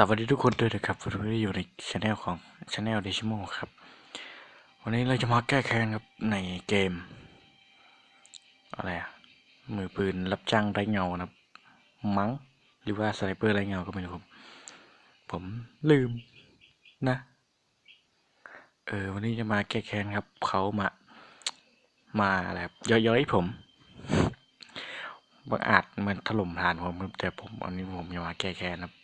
สวัสดีทุกคนด้วยนะครับวันนี้อยู่ในช anel ของช anel เดชิโมครับ วันนี้เราจะมาแก้แค้นครับในเกม อะไรอะมือปืนรับจ้างไร้เงานะครับ มั้งหรือว่าสไนเปอร์ไร้เงาก็ไม่รู้ครับผมลืมนะ เออ วันนี้จะมาแก้แค้นครับ เขามา มาอะไรครับย้อยๆผมบางอาจมันถล่มฐานผมแต่ผมอันนี้ผมจะมาแก้แค้นครับ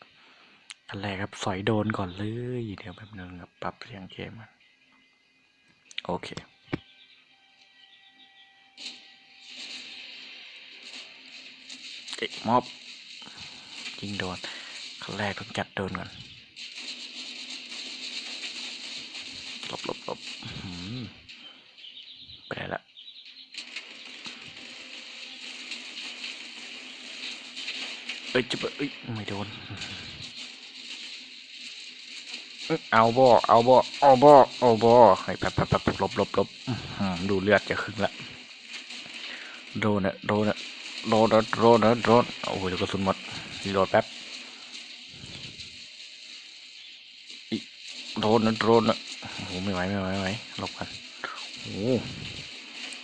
อันแรกครับสอยโดนก่อนเลย เดี๋ยวแป๊บนึงครับปรับเสียงเกมก่อนโอเค เด็กมอบยิงโดนขั้นแรกต้องจัดโดนก่อนหลบหลบหลบไปไหนละเอ้ยจะเอ้ย ไม่โดน เอาบ่เอาบ่เอาบ่เอาบ่ให้แป๊บแป๊บแป๊บลบลบลบดูเลือดจะครึ่งละโดนอะโดนอะโดนอะโดนอะโดนโอ้ยเดี๋ยวกระสุนหมดรีโหลดแป๊บอิโดนอะโดนอะโอ้ไม่ไหวไม่ไหวไม่ไหวหลบกันโอ้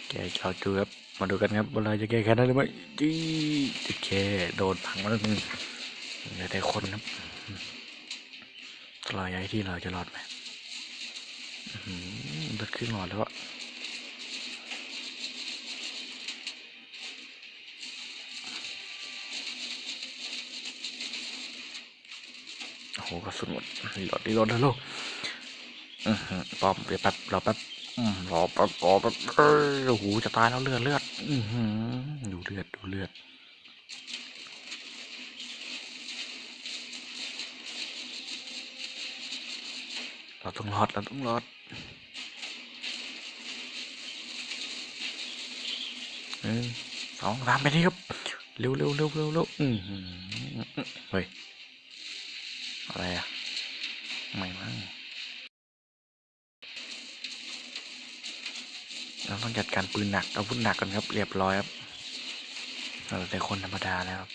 แกเราดูครับมาดูกันครับว่าเราจะแก้แค้นได้หรือไม่จี้จะแค่โดนพังมาแล้วนึงเหลือแต่คนครับ รอย้ายที่เราจะรอดไหมอื้อหือเลือดขึ้นหลอดแล้วอะโอ้โหกระสุนหมดรีโหลดรีโหลดแล้วลูกอือหือปอมเดี๋ยวแป๊บรอแป๊บอืมรอแป๊บรอแป๊บเอ้ยโอ้โหจะตายแล้วเลือดเลือดอือหือดูเลือดดูเลือด เราต้องรอด เราต้องรอด หนึ่งสองสามไปนี่ครับ เร็วเร็วเร็วเร็วเร็วอืมเฮ้ย อะไรอะไม่มั้งเราต้องจัดการปืนหนักอาวุธหนักกันครับ เรียบร้อยครับ เราแต่คนธรรมดาแล้วครับ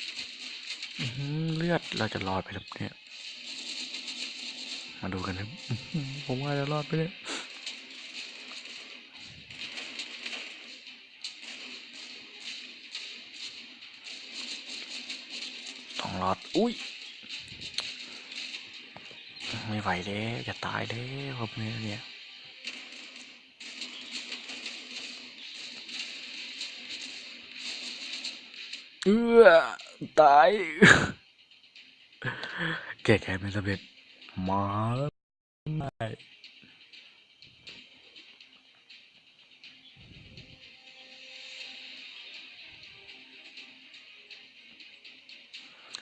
เลือดเราจะรอดไปครับเนี่ย มาดูกันครับ ผมว่าจะรอดไปเนี่ยต้องรอด อุ้ย ไม่ไหวแล้วจะตายแล้วครับเนี่ยเนี่ยเอื้อตาย แก้แค้นไม่สำเร็จ มาแล้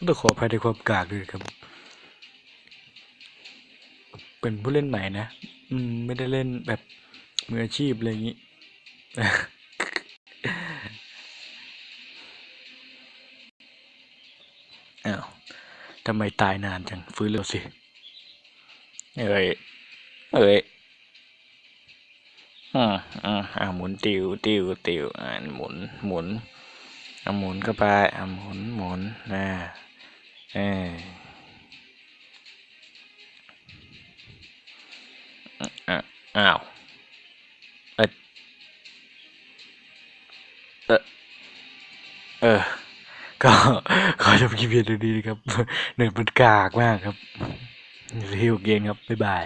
ต้องขออภัยในความกากด้วยครับ เป็นผู้เล่นใหม่นะ อืม ไม่ได้เล่นแบบมืออาชีพอะไรอย่างนี้ อ้าว ทำไมตายนานจัง ฟื้นเร็วสิ เอ้ยเอ้ยอ่าอ่าอ่าหมุนติวติวติวอ่าหมุนหมุนอ่าหมุนเข้าไปอ่าหมุนหมุนอ่าเอออะอ้าวเออเออเออก็ขอจบคลิปเพียงเท่านี้นะครับเน็ตมันกากมากครับ รีวิวเกมครับ บ๊ายบาย